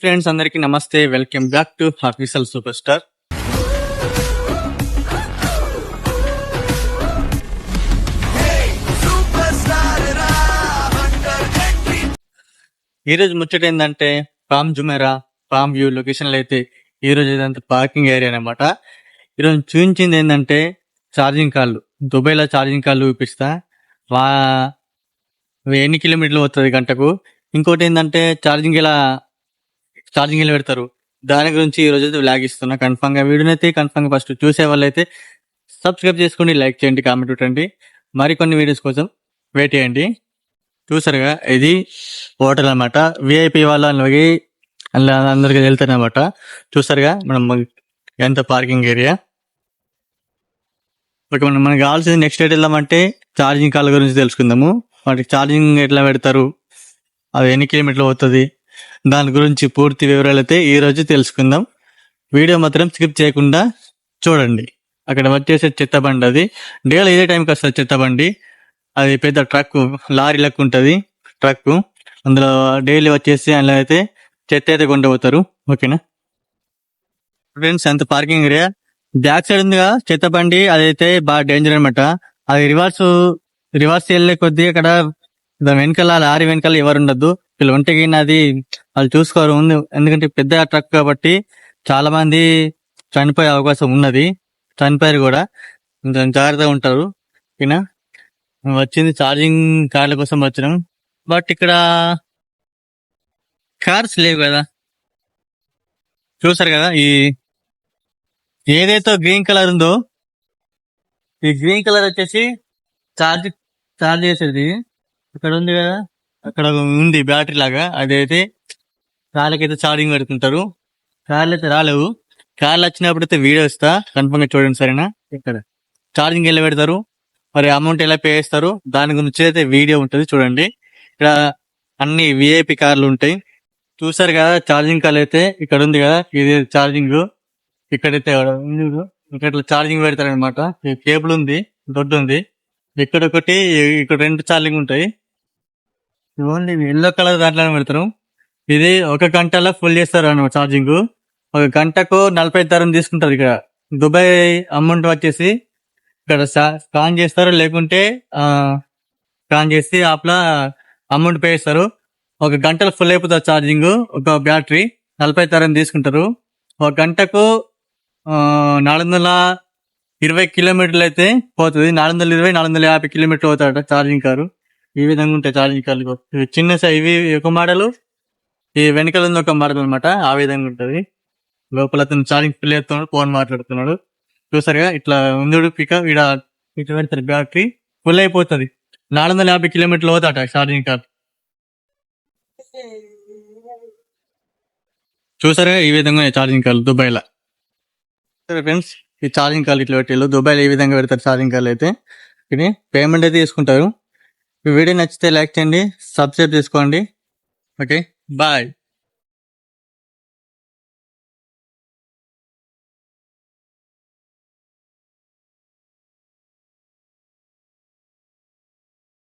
Friends అందరికీ నమస్తే. Welcome back to official super star ఈ రోజు ముచ్చట ఏంటంటే పామ్ జుమెరా పామ్ వ్యూ లొకేషన్లో అయితే ఈ రోజు పార్కింగ్ ఏరియా అనమాట ఈరోజు చూపించింది ఏంటంటే ఛార్జింగ్ కార్లు దుబాయ్లో ఛార్జింగ్ కార్లు చూపిస్తా. వా ఎన్ని కిలోమీటర్లు వస్తుంది గంటకు? ఇంకోటి ఏంటంటే ఛార్జింగ్ ఇలా ఛార్జింగ్ పెడతారు? దాని గురించి ఈ రోజు అయితే వ్లాగ్ ఇస్తున్నా. కన్ఫామ్గా వీడియోని అయితే కన్ఫామ్గా ఫస్ట్ చూసే వాళ్ళైతే సబ్స్క్రైబ్ చేసుకోండి లైక్ చేయండి కామెంట్ పెట్టండి. మరికొన్ని వీడియోస్ కోసం వెయిట్ చేయండి. చూసారుగా ఇది హోటల్ అన్నమాట. విఐపి వాళ్ళు అలాగే అలా అందరికి వెళ్తారనమాట చూసారుగా మనం ఎంత పార్కింగ్ ఏరియా ఓకే మనం మనకు కావాల్సింది నెక్స్ట్ డేట్ వెళ్దామంటే ఛార్జింగ్ కాల్ గురించి తెలుసుకుందాము. వాటికి ఛార్జింగ్ ఎట్లా పెడతారు? అది ఎన్ని కిలోమీటర్లు అవుతుంది? దాని గురించి పూర్తి వివరాలు అయితే ఈ రోజు తెలుసుకుందాం. వీడియో మాత్రం స్కిప్ చేయకుండా చూడండి. అక్కడ వచ్చేసే చెత్తబండి అది. డైలీ ఇదే టైంకి వస్తుంది చెత్తబండి అది పెద్ద ట్రక్ లారీ లెక్క ఉంటుంది. ట్రక్ అందులో డైలీ వచ్చేసి అందులో అయితే చెత్త అయితే కొండ పోతారు ఓకేనా? ఫ్రెండ్స్ అంత పార్కింగ్ ఏరియా బ్యాక్ సైడ్ ఉందిగా చెత్త బండి అదైతే బాగా డేంజర్ అనమాట అది రివర్స్ రివర్స్ వెళ్ళే కొద్దీ అక్కడ దాని వెనకాల లారీ వెనకాల ఎవరు ఉండద్దు. వీళ్ళు ఉంటే అది వాళ్ళు చూసుకోరు. ఉంది. ఎందుకంటే పెద్ద ట్రక్ కాబట్టి చాలా మంది చనిపోయే అవకాశం ఉన్నది. చనిపోయారు కూడా. కొంచెం జాగ్రత్తగా ఉంటారు. ఓకేనా? వచ్చింది ఛార్జింగ్ కార్ల కోసం వచ్చినాం. బట్ ఇక్కడ కార్స్ లేవు కదా. చూసారు కదా ఈ ఏదైతే గ్రీన్ కలర్ ఉందో ఈ గ్రీన్ కలర్ వచ్చేసి చార్జ్ చార్జ్ చేసేది. ఇక్కడ ఉంది కదా? అక్కడ ఉంది బ్యాటరీ లాగా. అదైతే కార్లకైతే ఛార్జింగ్ పెడుతుంటారు. కార్లు అయితే రాలేవు. కార్లు వచ్చినప్పుడు అయితే వీడియో ఇస్తా. కన్ఫర్మ్గా చూడండి సరేనా? ఇక్కడ. ఛార్జింగ్ ఎలా పెడతారు? మరి అమౌంట్ ఎలా పే చేస్తారు? దాని గురించి అయితే వీడియో ఉంటుంది చూడండి. ఇక్కడ అన్ని విఐపి కార్లు ఉంటాయి. చూసారు కదా ఛార్జింగ్ కార్లు అయితే ఇక్కడ ఉంది కదా? ఇది ఛార్జింగ్ ఇక్కడైతే. ఇక్కడ ఛార్జింగ్ పెడతారు అనమాట కేబుల్ ఉంది దొడ్డు ఉంది. ఇక్కడ ఒకటి ఇక్కడ రెండు ఛార్జింగ్ ఉంటాయి. ఓన్లీ ఎల్లో కలర్ దాంట్లో పెడతారు. ఇది ఒక గంటలో ఫుల్ చేస్తారు అన్నమాట ఛార్జింగ్ ఒక గంటకు నలభై తరం తీసుకుంటారు ఇక్కడ. దుబాయ్ అమౌంట్ వచ్చేసి ఇక్కడ స్కాన్ చేస్తారు లేకుంటే స్కాన్ చేసి ఆప్లా అమౌంట్ పే చేస్తారు. ఒక గంటలో ఫుల్ అయిపోతుంది ఛార్జింగ్ ఒక బ్యాటరీ నలభై తరం తీసుకుంటారు. ఒక గంటకు నాలుగు వందల ఇరవై కిలోమీటర్లు అయితే పోతుంది. నాలుగు వందల ఇరవై నాలుగు వందల యాభై కిలోమీటర్లు అవుతాడట ఛార్జింగ్ కారు. ఈ విధంగా ఉంటాయి ఛార్జింగ్ కార్లు చిన్న సై- ఇవి ఒక మోడల్ ఈ వెనకాల ఉంది ఒక మోడల్ అనమాట ఆ విధంగా ఉంటుంది. లోపల అతను చార్జింగ్ ఫిల్ అవుతున్నాడు ఫోన్ మాట్లాడుతున్నాడు. చూసారుగా ఇట్లా ఉందుడు పిక ఇక్కడ ఇట్లా పెడతారు బ్యాటరీ ఫుల్ అయిపోతుంది. నాలుగు వందల యాభై కిలోమీటర్లు అవుతాట ఛార్జింగ్ కార్ చూసారుగా ఈ విధంగా ఛార్జింగ్ కార్లు దుబాయ్లో. సరే ఫ్రెండ్స్ ఈ ఛార్జింగ్ కార్లు ఇట్లా పెట్టారు దుబాయ్లో ఈ విధంగా పెడతారు ఛార్జింగ్ కార్లు అయితే. ఇది పేమెంట్ అయితే తీసుకుంటారు. వీడియో నచ్చితే లైక్ చేయండి సబ్స్క్రైబ్ చేసుకోండి. Okay bye